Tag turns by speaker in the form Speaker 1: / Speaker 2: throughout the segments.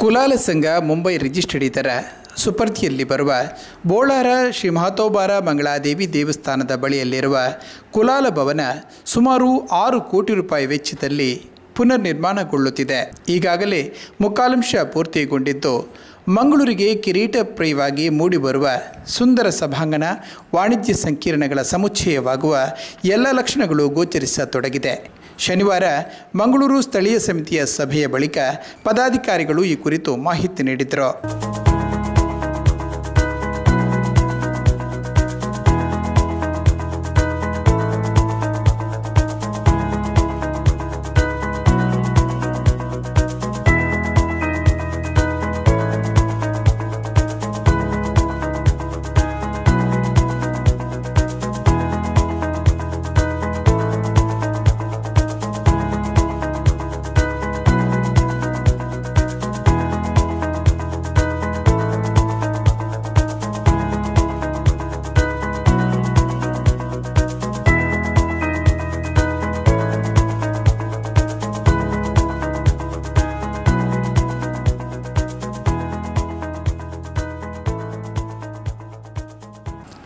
Speaker 1: ಕುಲಾಲ ಸಂಘ ಮುಂಬೈ ರಿಜಿಸ್ಟರ್ಡ್ ಇದರ ಸುಪರ್ತಿಯಲ್ಲಿ ಬರುವ ಬೋಳಾರ ಶ್ರೀ ಮಹತೋಬಾರ ಮಂಗಳಾದೇವಿ ದೇವಸ್ಥಾನದ ಬಳಿಯಲ್ಲಿರುವ ಕುಲಾಲ ಭವನ ಸುಮಾರು ಆರು ಕೋಟಿ ರೂಪಾಯಿ ವೆಚ್ಚದಲ್ಲಿ ಪುನರ್ ನಿರ್ಮಾಣಗೊಳ್ಳುತ್ತಿದೆ ಈಗಾಗಲೇ ಮುಕ್ಕಾಲಂಶ ಪೂರ್ತಿಗೊಂಡಿದ್ದು, ಮಂಗಳೂರಿಗೆ ಕಿರೀಟಪ್ರಿಯವಾಗಿ ಮೂಡಿಬರುವ ಸುಂದರ ಸಭಾಂಗಣ, ವಾಣಿಜ್ಯ ಸಂಕೀರ್ಣಗಳ ಸಮುಚ್ಚಯವಾಗುವ ಎಲ್ಲ ಲಕ್ಷಣಗಳು ಗೋಚರಿಸತೊಡಗಿದೆ. ಶನಿವಾರ ಮಂಗಳೂರು ಸ್ಥಳೀಯ ಸಮಿತಿಯ ಸಭೆಯ ಬಳಿಕ ಪದಾಧಿಕಾರಿಗಳು ಈ ಕುರಿತು ಮಾಹಿತಿ ನೀಡಿದರು.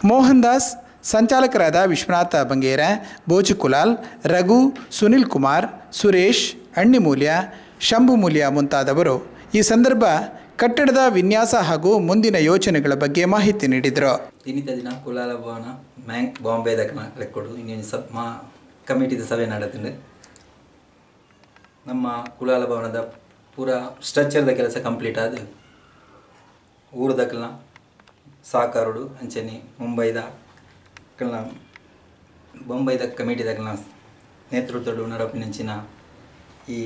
Speaker 1: ಮೋಹನ್ ದಾಸ್ ಸಂಚಾಲಕರಾದ ವಿಶ್ವನಾಥ ಬಂಗೇರ ಬೋಜು ಕುಲಾಲ್ ರಘು, ಸುನಿಲ್ ಕುಮಾರ್, ಸುರೇಶ್, ಅಣ್ಣಿಮೂಲ್ಯ, ಶಂಭುಮೂಲ್ಯ ಮುಂತಾದವರು ಈ ಸಂದರ್ಭ ಕಟ್ಟಡದ ವಿನ್ಯಾಸ ಹಾಗೂ ಮುಂದಿನ ಯೋಜನೆಗಳ ಬಗ್ಗೆ ಮಾಹಿತಿ ನೀಡಿದರು.
Speaker 2: ಇನ್ನಿತ ದಿನ ಕುಲಾಲ ಭವನ ಮ್ಯಾಂಗ್ ಬಾಂಬೆ ಲೆಕ್ಕೊಡು ಸಬ್, ಮಾ, ಕಮಿಟಿದ ಸಭೆ ನಡೆದಿದೆ ನಮ್ಮ ಕುಲಾಲ ಭವನದ ಪೂರ ಸ್ಟ್ರಕ್ಚರ್ದ ಕೆಲಸ ಕಂಪ್ಲೀಟ್ ಆದ ಊರದಕ್ಕಲ್ನ ಸಾಕಾರುಡು, ಅಂಚನೆ, ಮುಂಬೈದ ಬೊಂಬೈದ ಕಮಿಟಿದಕ್ಕಲ್ನ ನೇತೃತ್ವಡು ನಡಪಿನಂಚಿನ ಈ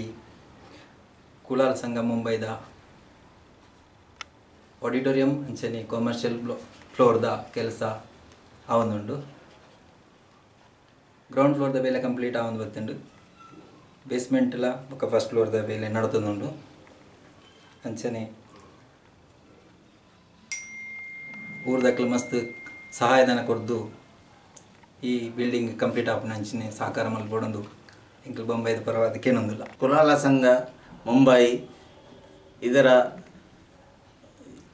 Speaker 2: ಕುಲಾಲ್ ಸಂಘ ಮುಂಬೈದ ಆಡಿಟೋರಿಯಂ, ಅಂಚನೆ ಕಮರ್ಷಿಯಲ್ ಫ್ಲೋರ್ದ ಕೆಲಸ ಆವೊಂದುಂಡು. ಗ್ರೌಂಡ್ ಫ್ಲೋರ್ದ ಬೇಲೆ ಕಂಪ್ಲೀಟ್ ಆವೊಂದು ಬತ್ತುಂಡು. ಬೇಸ್ಮೆಂಟ್ಲ ಬೊಕ್ಕ ಫಸ್ಟ್ ಫ್ಲೋರ್ದ ಬೇಲೆ ನಡತೊಂದುಂಡು. ಅಂಚನೆ ಊರ್ದಕ್ಲು ಮಸ್ತ್ ಸಹಾಯಧನ ಕೊರ್ದು ಈ ಬಿಲ್ಡಿಂಗ್ ಕಂಪ್ಲೀಟ್ ಆಫ್ ನಂಚಿನ ಸಹಕಾರ ಮಲ್ಪೊಡೊಂದು ಎಂಕಲ್ ಬೊಂಬೈದ ಪರವಾದಕ್ಕೇನೊಂದಿಲ್ಲ
Speaker 3: ಕುಲಾಲ ಸಂಘ ಮುಂಬೈ ಇದರ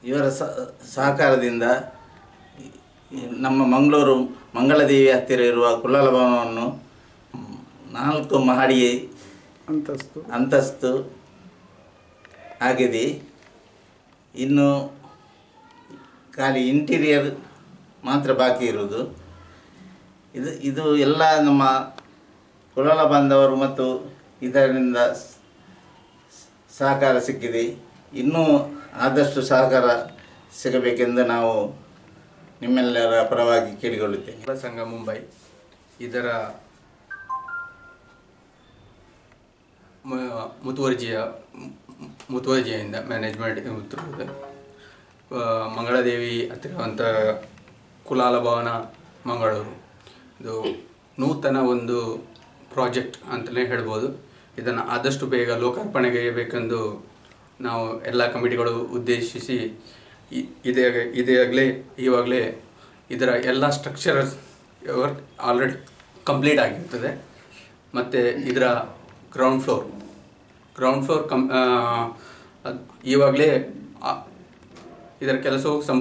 Speaker 3: ಇವರ ಸ- ಸಹಕಾರದಿಂದ ನಮ್ಮ ಮಂಗಳೂರು ಮಂಗಳದೇವಿ ಹತ್ತಿರ ಇರುವ ಕುಲಾಲ ಭವನವನ್ನು ನಾಲ್ಕು ಮಹಡಿ
Speaker 1: ಅಂತಸ್ತು.
Speaker 3: ಅಂತಸ್ತು. ಆಗಿದೆ. ಇನ್ನು ಖಾಲಿ ಇಂಟೀರಿಯರ್ ಮಾತ್ರ ಬಾಕಿ ಇರುವುದು. ಇದು ಇದು ಎಲ್ಲ ನಮ್ಮ ಕುಲಾಲ ಬಾಂಧವರು ಮತ್ತು ಇದರಿಂದ ಸಹಕಾರ ಸಿಕ್ಕಿದೆ. ಇನ್ನೂ ಆದಷ್ಟು ಸಹಕಾರ ಸಿಗಬೇಕೆಂದು ನಾವು ನಿಮ್ಮೆಲ್ಲರ ಪರವಾಗಿ ಕೇಳಿಕೊಳ್ಳುತ್ತೇನೆ.
Speaker 4: ಸಂಘ ಮುಂಬೈ, ಇದರ ಮುತುವರ್ಜಿಯ ಮುತುವರ್ಜಿಯಿಂದ ಮ್ಯಾನೇಜ್ಮೆಂಟ್ ಮಂಗಳದೇವಿ ಹತ್ತಿರವಂಥ ಕುಲಾಲ ಭವನ, ಮಂಗಳೂರು. ಇದು ನೂತನ ಒಂದು ಪ್ರಾಜೆಕ್ಟ್ ಅಂತಲೇ ಹೇಳ್ಬೋದು. ಇದನ್ನು ಆದಷ್ಟು ಬೇಗ ಲೋಕಾರ್ಪಣೆಗೆಯಬೇಕೆಂದು ನಾವು ಎಲ್ಲ ಕಮಿಟಿಗಳು ಉದ್ದೇಶಿಸಿ ಇದೇ ಇದೇ ಇದಾಗಲೇ ಇವಾಗಲೇ ಇದರ ಎಲ್ಲ ಸ್ಟ್ರಕ್ಚರಸ್ ವರ್ಕ್ ಆಲ್ರೆಡಿ ಕಂಪ್ಲೀಟ್ ಆಗಿರ್ತದೆ. ಮತ್ತು ಇದರ ಗ್ರೌಂಡ್ ಫ್ಲೋರ್ ಗ್ರೌಂಡ್ ಫ್ಲೋರ್ ಕಂ ಆ- ಇದರ ಕೆಲಸವು ಸಂ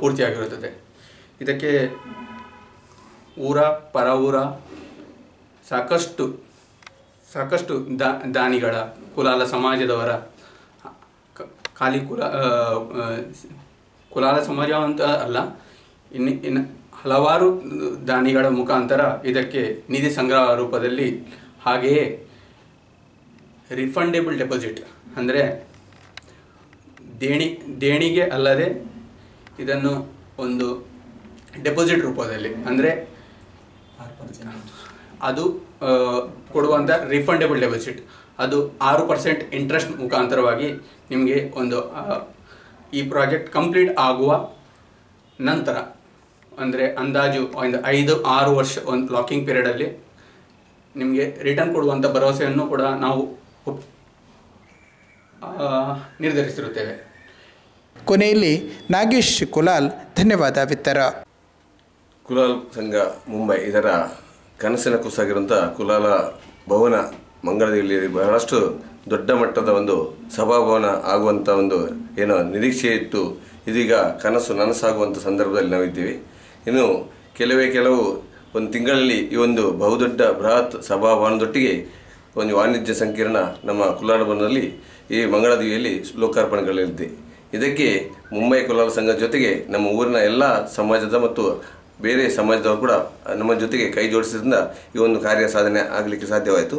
Speaker 4: ಪೂರ್ತಿಯಾಗಿರುತ್ತದೆ. ಇದಕ್ಕೆ ಊರ ಪರ ಊರ ಸಾಕಷ್ಟು ಸಾಕಷ್ಟು ದಾನಿಗಳ, ಕುಲಾಲ ಸಮಾಜದವರ ಖಾಲಿ ಕುಲ ಕುಲಾಲ ಸಮಾಜ ಅಂತ ಅಲ್ಲ, ಇನ್ನು ಇನ್ನು ಹಲವಾರು ದಾನಿಗಳ ಮುಖಾಂತರ ಇದಕ್ಕೆ ನಿಧಿ ಸಂಗ್ರಹ ರೂಪದಲ್ಲಿ ಹಾಗೆಯೇ ರಿಫಂಡೇಬಲ್ ಡೆಪಾಸಿಟ್ ಅಂದರೆ ದೇಣಿ, ದೇಣಿಗೆ ಅಲ್ಲದೆ ಇದನ್ನು ಒಂದು ಡೆಪಾಸಿಟ್ ರೂಪದಲ್ಲಿ, ಅಂದರೆ ಅದು ಕೊಡುವಂಥ ರಿಫಂಡೇಬಲ್ ಡೆಪಾಸಿಟ್ ಅದು ಆರು ಪರ್ಸೆಂಟ್ ಇಂಟ್ರೆಸ್ಟ್ ಮುಖಾಂತರವಾಗಿ ನಿಮಗೆ ಒಂದು ಈ ಪ್ರಾಜೆಕ್ಟ್ ಕಂಪ್ಲೀಟ್ ಆಗುವ ನಂತರ, ಅಂದರೆ ಅಂದಾಜು ಒಂದು ಐದು, ಆರು ವರ್ಷ, ಒಂದು ಲಾಕಿಂಗ್ ಪೀರಿಯಡಲ್ಲಿ ನಿಮಗೆ ರಿಟರ್ನ್ ಕೊಡುವಂಥ ಭರವಸೆಯನ್ನು ಕೂಡ ನಾವು ನಿರ್ಧರಿಸಿರುತ್ತೇವೆ.
Speaker 1: ಕೊನೆಯಲ್ಲಿ ನಾಗೇಶ್ ಕುಲಾಲ್ ಧನ್ಯವಾದ ವಿತ್ತರ.
Speaker 5: ಕುಲಾಲ್ ಸಂಘ ಮುಂಬೈ, ಇದರ ಕನಸಿನ ಕುಸಾಗಿರುವಂಥ ಕುಲಾಲ ಭವನ ಮಂಗಳದಲ್ಲಿ ಬಹಳಷ್ಟು ದೊಡ್ಡ ಮಟ್ಟದ ಒಂದು ಸಭಾಭವನ ಆಗುವಂಥ ಒಂದು ಏನೋ ನಿರೀಕ್ಷೆ ಇತ್ತು. ಇದೀಗ ಕನಸು ನನಸಾಗುವಂಥ ಸಂದರ್ಭದಲ್ಲಿ ನಾವಿದ್ದೀವಿ. ಇನ್ನು ಕೆಲವೇ ಕೆಲವು ಒಂದು ತಿಂಗಳಲ್ಲಿ ಈ ಒಂದು ಬಹುದೊಡ್ಡ ಬೃಹತ್ ಸಭಾಭವನದೊಟ್ಟಿಗೆ ಒಂದು ವಾಣಿಜ್ಯ ಸಂಕೀರ್ಣ ನಮ್ಮ ಕುಲಾಲಭವನದಲ್ಲಿ ಈ ಮಂಗಳದೇವಿಯಲ್ಲಿ ಲೋಕಾರ್ಪಣೆಗೊಳ್ಳಲಿದೆ ಇದಕ್ಕೆ ಮುಂಬೈ ಕೋಲಾರ ಸಂಘ ಜೊತೆಗೆ ನಮ್ಮ ಊರಿನ ಎಲ್ಲ ಸಮಾಜದ ಮತ್ತು ಬೇರೆ ಸಮಾಜದವರು ಕೂಡ ನಮ್ಮ ಜೊತೆಗೆ ಕೈ ಜೋಡಿಸಿದ್ರಿಂದ ಈ ಒಂದು ಕಾರ್ಯ ಸಾಧನೆ ಆಗಲಿಕ್ಕೆ ಸಾಧ್ಯವಾಯಿತು.